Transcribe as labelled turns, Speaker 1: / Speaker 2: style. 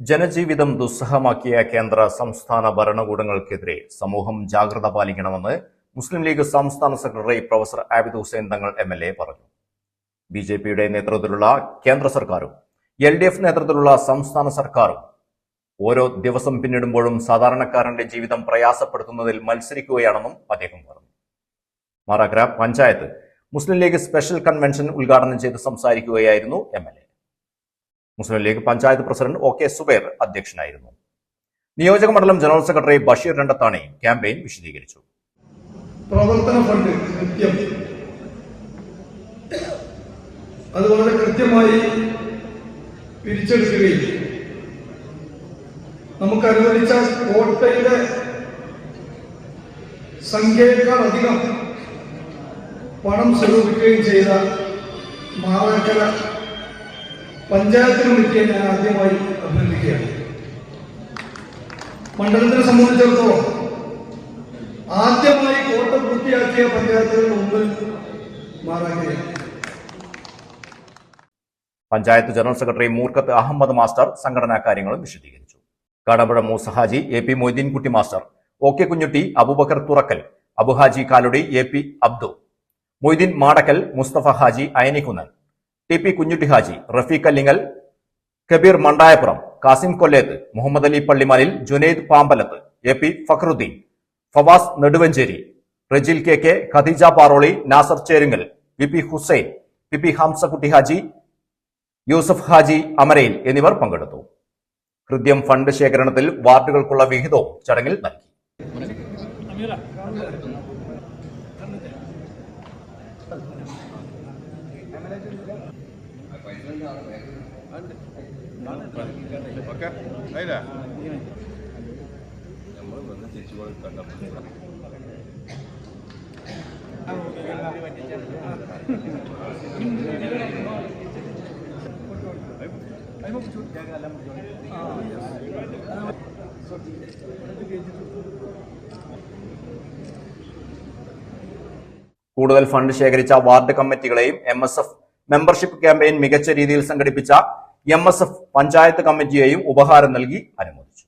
Speaker 1: ജനജീവിതം ദുസ്സഹമാക്കിയ കേന്ദ്ര സംസ്ഥാന ഭരണകൂടങ്ങൾക്കെതിരെ സമൂഹം ജാഗ്രത പാലിക്കണമെന്ന് മുസ്ലിം ലീഗ് സംസ്ഥാന secretary professor Abid Hussain Thangal M L A പറഞ്ഞു. ബി ജെ പിയുടെ നേതൃത്വത്തിലുള്ള കേന്ദ്ര സർക്കാരും എൽ ഡി എഫ് നേതൃത്വത്തിലുള്ള സംസ്ഥാന സർക്കാരും ഓരോ ദിവസം പിന്നിടുമ്പോഴും സാധാരണക്കാരന്റെ ജീവിതം പ്രയാസപ്പെടുത്തുന്നതിൽ മത്സരിക്കുകയാണെന്നും അദ്ദേഹം പറഞ്ഞു. മാറാഗ്ര panchayat Muslim League special convention ഉദ്ഘാടനം ചെയ്ത് സംസാരിക്കുകയായിരുന്നു M L A. Muslim League panchayat president O K Zubair അധ്യക്ഷനായിരുന്നു. നിയോജക മണ്ഡലം general secretary Basheer Randathani campaign വിശദീകരിച്ചു.
Speaker 2: പ്രവർത്തന ഫണ്ട് കൃത്യം. അത് വളരെ കൃത്യമായി പിരിച്ചെടുക്കുകയും നമുക്ക് അനുവദിച്ച കോട്ടയുടെ സംഖ്യയേക്കാൾ അധികം പണം സ്വരൂപിക്കുകയും ചെയ്ത മാറാക്കര പഞ്ചായത്ത് കമ്മിറ്റിയെ ഞാൻ ആദ്യമായി അഭിനന്ദിക്കുകയാണ് മണ്ഡലത്തിനെ സംബന്ധിച്ചിടത്തോളം ആദ്യമായി കോട്ട പൂർത്തിയാക്കിയ പഞ്ചായത്തുകളുടെ മുമ്പിൽ മാറാകയാണ്
Speaker 1: panchayat general secretary Moorkath Ahammed master സംഘടനാ കാര്യങ്ങളും വിശദീകരിച്ചു. Kadapuzha Moosahaji A P Moideenkutty master O K Kunjutty Aboobacker Thurakkal Abuhaji Kaludi A P Abdu Moideen Madakkal Musthafa Haji Ayanikkunnan T P Kunjutty Haji Rafeeq Allingal Kabeer Mandayappuram Kasim Kolleth Muhammed Ali Pallimalil Junaid Pambalath A P Fakhruddin Fawas Neduvancheri Rajil K K Khadeeja Paroli Nasar Cherungal V P Hussain P P Hamzakutty Haji Yusuf Haji അമരയിൽ എന്നിവർ പങ്കെടുത്തു. Hridyam fund ശേഖരണത്തിൽ വാർഡുകൾക്കുള്ള വിഹിതവും ചടങ്ങിൽ നൽകി.
Speaker 3: Okay അതില്ലേ
Speaker 1: കൂടുതൽ fund ശേഖരിച്ച ward കമ്മിറ്റികളെയും M S F membership campaign മികച്ച രീതിയിൽ സംഘടിപ്പിച്ച എം എസ് എഫ് പഞ്ചായത്ത് കമ്മിറ്റിയെയും ഉപഹാരം നൽകി അനുമോദിച്ചു.